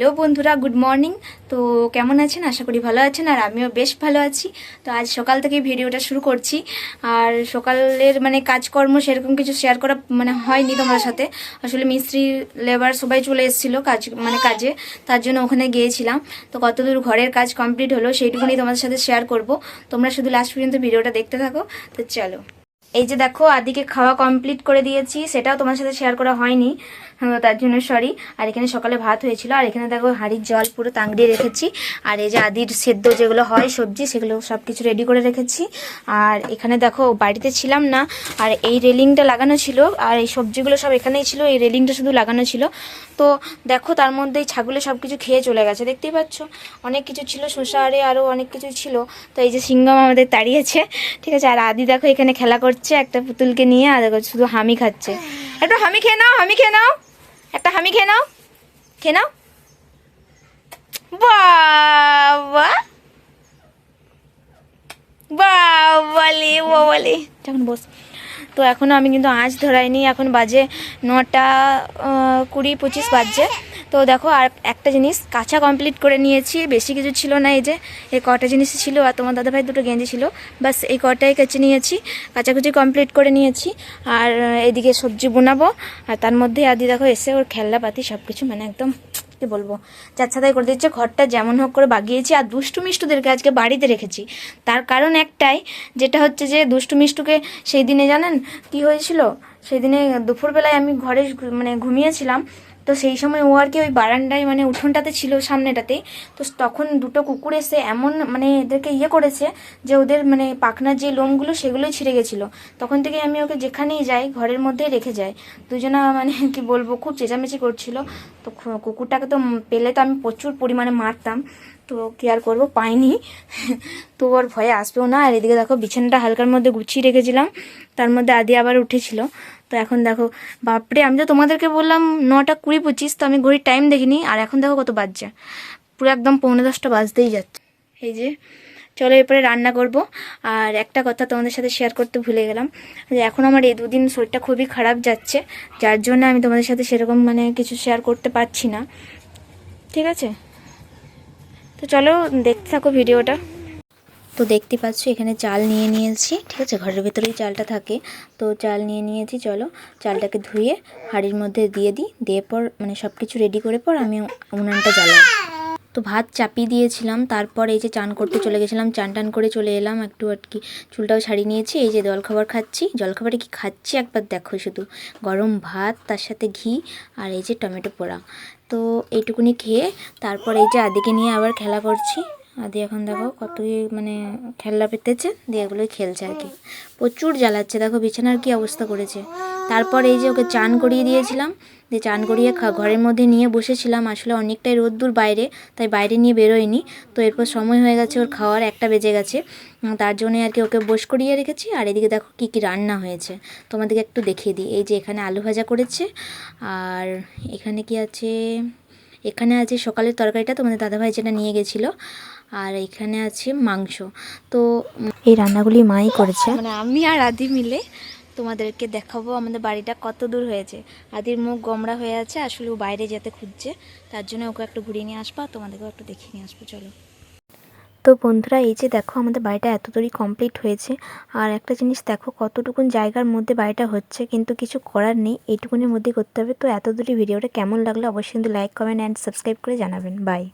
Hello বন্ধুরা, good morning. তো কেমন আছেন? আশা করি ভালো আছেন আর আমিও বেশ ভালো আছি। তো আজ সকাল থেকে ভিডিওটা শুরু করছি। আর সকালের মানে কাজকর্ম সেরকম কিছু শেয়ার করা মানে হয়নি তোমার সাথে। আসলে মিস্ত্রি লেবার সবাই চলে এসেছিল কাজ মানে কাজে, তার জন্য ওখানে গিয়েছিলাম। তো কতদূর ঘরের কাজ কমপ্লিট হলো সেইটুকুনি তোমাদের সাথে শেয়ার করব। তোমরা শুধু লাস্ট পর্যন্ত ভিডিওটা দেখতে থাকো। তো চলো। এই যে দেখো আদিকে খাওয়া কমপ্লিট করে দিয়েছি সেটাও তোমার সাথে শেয়ার করা হয়নি। হ্যাঁ, তার জন্য সরি আর এখানে সকালে ভাত হয়েছিল আর এখানে দেখো হাঁড়ির জল পুরো তাংড়িয়ে রেখেছি। আর এই যে আদির সেদ্ধ যেগুলো হয় সবজি সেগুলো সব কিছু রেডি করে রেখেছি। আর এখানে দেখো বাড়িতে ছিলাম না আর এই রেলিংটা লাগানো ছিল আর এই সবজিগুলো সব এখানেই ছিল এই রেলিংটা শুধু লাগানো ছিল। তো দেখো তার মধ্যেই ছাগলে সব কিছু খেয়ে চলে গেছে দেখতেই পাচ্ছ? অনেক কিছু ছিল শসা আরে আরও অনেক কিছু ছিল। তো এই যে সিঙ্গম আমাদের তাড়িয়েছে ঠিক আছে? আর আদি দেখো এখানে খেলা করছে। একটা পুতুলকে নিয়ে আর শুধু হামি খাচ্ছে। একটা হামি খেয়ে নাও, হামি খেয়ে নাও। একটা হামি খেয়ে নাও খেয়ে নাও। বাবা। বাবালে বাবালে যখন বস, তো এখনও আমি কিন্তু আঁচ ধরাইনি, এখন বাজে নটা কুড়ি পঁচিশ বাজছে। তো দেখো, আর একটা জিনিস কাঁচা কমপ্লিট করে নিয়েছি, বেশি কিছু ছিল না এই যে, এই কটা জিনিস ছিল আর তোমার দাদাভাই দুটো গেঞ্জি ছিল। বাস এই কটাই কেচে নিয়েছি, কাচাকুচি কমপ্লিট করে নিয়েছি, আর এদিকে সবজি বোনাবো, আর তার মধ্যে আদি দেখো এসে ওর খেলনাপাতি সব কিছু মানে একদম কি বলব চাচ্ছাদাই করে দিচ্ছে ঘরটা যেমন হোক করে বাগিয়েছি, আর দুষ্টু মিষ্টুদেরকে আজকে বাড়িতে রেখেছি। তার কারণ একটাই, যেটা হচ্ছে যে দুষ্টু মিষ্টুকে সেই দিনে জানেন কি হয়েছিল? সেই দিনে দুপুরবেলায় আমি ঘরে মানে ঘুমিয়েছিলাম তো সেই সময় ও আর কি ওই বারান্দায় মানে উঠোনটাতে ছিল সামনেটাতে। তো তখন দুটো কুকুর এসে এমন মানে এদেরকে ইয়ে করেছে যে ওদের মানে পাখনার যে লোমগুলো সেগুলোই ছিঁড়ে গেছিল। তখন থেকে আমি ওকে যেখানেই যাই ঘরের মধ্যেই রেখে যাই। দুজনা মানে কি বলব, খুব চেঁচামেচি করছিল। তো কুকুরটাকে তো পেলে তো আমি প্রচুর পরিমাণে মারতাম। তো কি আর করব, পাইনি। তো ওর ভয়ে আসবেও না। আর এদিকে দেখো বিছানাটা হালকার মধ্যে গুছিয়ে রেখেছিলাম। তার মধ্যে আদি আবার উঠেছিল। তো এখন দেখো, বাপরে, আমি তো তোমাদেরকে বললাম নটা কুড়ি পঁচিশ, তো আমি ঘড়ির টাইম দেখিনি, আর এখন দেখো কত বাজছে। পুরো একদম পৌনে দশটা বাজতেই যাচ্ছে। এই যে, চলো এরপরে রান্না করব। আর একটা কথা তোমাদের সাথে শেয়ার করতে ভুলে গেলাম, যে এখন আমার এই দুদিন শরীরটা খুবই খারাপ যাচ্ছে, যার জন্য আমি তোমাদের সাথে সেরকম মানে কিছু শেয়ার করতে পারছি না। ঠিক আছে? তো চলো, দেখতে থাকো ভিডিওটা তো দেখতে পাচ্ছ, এখানে চাল নিয়ে নিয়েছি, ঠিক আছে? ঘরের ভেতরেই চালটা থাকে। তো চাল নিয়ে নিয়েছি, চলো। চালটাকে ধুয়ে হাঁড়ির মধ্যে দিয়ে দিই। দিয়ে পর মানে সব কিছু রেডি করে পর আমি উনানটা জ্বালাই। তো ভাত চাপিয়ে দিয়েছিলাম, তারপর এই যে চান করতে চলে গেছিলাম, চান টান করে চলে এলাম, একটু আর কি। চুলটাও ছাড়িয়ে নিয়েছি, এই যে জলখাবার খাচ্ছি। জলখাবারে কি খাচ্ছি একবার দেখো শুধু। গরম ভাত, তার সাথে ঘি আর এই যে টমেটো পোড়া। তো এইটুকুনি খেয়ে, তারপর এই যে আদিকে নিয়ে আবার খেলা করছি। আদি এখন দেখো কতই মানে খেলনা পেতেছে দিয়ে এগুলোই খেলছে আর কি। প্রচুর জ্বালাচ্ছে দেখো বিছানার কি অবস্থা করেছে। তারপর এই যে ওকে চান করিয়ে দিয়েছিলাম দিয়ে চান করিয়ে খা- ঘরের মধ্যে নিয়ে বসেছিলাম আসলে অনেকটাই রোদ্দুর বাইরে তাই বাইরে নিয়ে বেরোয়নি। তো এরপর সময় হয়ে গেছে ওর খাওয়ার একটা বেজে গেছে। তার জন্য আর কি ওকে বস করিয়ে রেখেছি আর এদিকে দেখো কী কী রান্না হয়েছে। তোমাদেরকে একটু দেখিয়ে দিই এই যে এখানে আলু ভাজা করেছে আর এখানে কি আছে এখানে আছে সকালের তরকারিটা তোমাদের দাদাভাই যেটা নিয়ে গেছিল। আর এখানে আছে মাংস। তো এই রান্নাগুলি মাই করেছে। মানে আমি আর আদি মিলে তোমাদেরকে দেখাবো আমাদের বাড়িটা কত দূর হয়েছে। আদির মুখ গমড়া হয়ে আছে আসলে ও বাইরে যেতে খুঁজছে। তার জন্য ওকে একটু ঘুরিয়ে নিয়ে আসব আর তোমাদেরকেও একটু দেখিয়ে নিয়ে আসব চলো। তো বন্ধুরা এই যে দেখো আমাদের বাড়িটা এত দূরই কমপ্লিট হয়েছে। আর একটা জিনিস দেখো কতটুকুন জায়গার মধ্যে বাড়িটা হচ্ছে কিন্তু কিছু করার নেই। এইটুকুনের মধ্যেই করতে হবে। তো এত দূরই ভিডিওটা কেমন লাগল অবশ্যই কিন্তু লাইক কমেন্ট অ্যান্ড সাবস্ক্রাইব করে জানাবেন। বাই